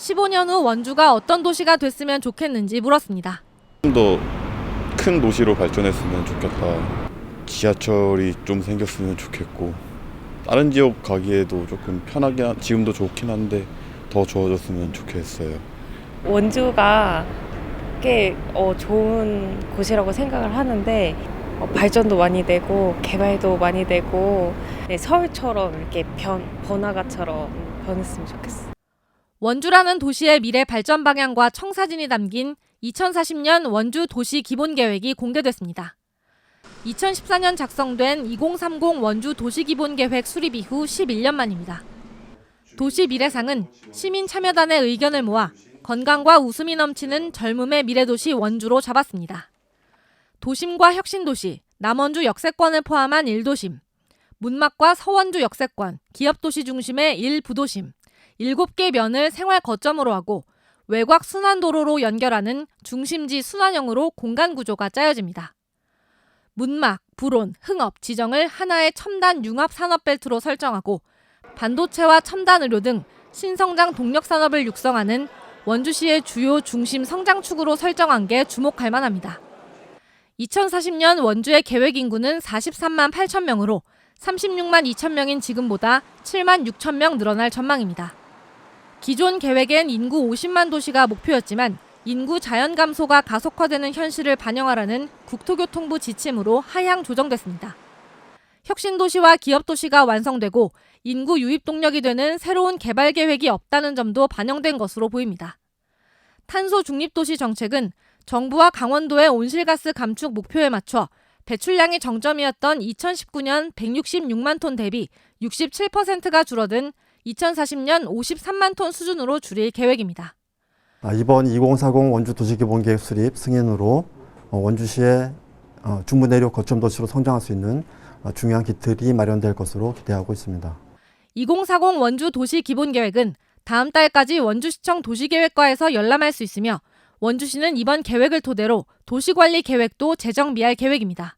15년 후 원주가 어떤 도시가 됐으면 좋겠는지 물었습니다. 좀 더 큰 도시로 발전했으면 좋겠다. 지하철이 좀 생겼으면 좋겠고 다른 지역 가기에도 조금 편하긴 한, 지금도 좋긴 한데 더 좋아졌으면 좋겠어요. 원주가 꽤 어, 좋은 곳이라고 생각을 하는데 어, 발전도 많이 되고 개발도 많이 되고 네, 서울처럼 이렇게 변, 번화가처럼 변했으면 좋겠어. 원주라는 도시의 미래 발전 방향과 청사진이 담긴 2040년 원주 도시 기본 계획이 공개됐습니다. 2014년 작성된 2030 원주 도시 기본 계획 수립 이후 11년 만입니다. 도시 미래상은 시민 참여단의 의견을 모아 건강과 웃음이 넘치는 젊음의 미래도시 원주로 잡았습니다. 도심과 혁신도시, 남원주 역세권을 포함한 1도심, 문막과 서원주 역세권, 기업도시 중심의 1부도심, 7개 면을 생활 거점으로 하고 외곽 순환도로로 연결하는 중심지 순환형으로 공간 구조가 짜여집니다. 문막, 불온, 흥업, 지정을 하나의 첨단 융합 산업 벨트로 설정하고 반도체와 첨단 의료 등 신성장 동력 산업을 육성하는 원주시의 주요 중심 성장축으로 설정한 게 주목할 만합니다. 2040년 원주의 계획 인구는 43만 8천 명으로 36만 2천 명인 지금보다 7만 6천 명 늘어날 전망입니다. 기존 계획엔 인구 50만 도시가 목표였지만 인구 자연 감소가 가속화되는 현실을 반영하라는 국토교통부 지침으로 하향 조정됐습니다. 혁신도시와 기업도시가 완성되고 인구 유입 동력이 되는 새로운 개발 계획이 없다는 점도 반영된 것으로 보입니다. 탄소 중립도시 정책은 정부와 강원도의 온실가스 감축 목표에 맞춰 배출량이 정점이었던 2019년 166만 톤 대비 67%가 줄어든 2040년 53만 톤 수준으로 줄일 계획입니다. 아, 이번 2040 원주 도시기본계획 수립 승인으로 어, 원주시의 어, 중부 내륙 거점 도시로 성장할 수 있는 어, 중요한 기틀이 마련될 것으로 기대하고 있습니다. 2040 원주 도시 기본 계획은 다음 달까지 원주시청 도시계획과에서 열람할 수 있으며 원주시는 이번 계획을 토대로 도시관리 계획도 제정비할 계획입니다.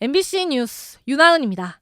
MBC 뉴스 윤하은입니다.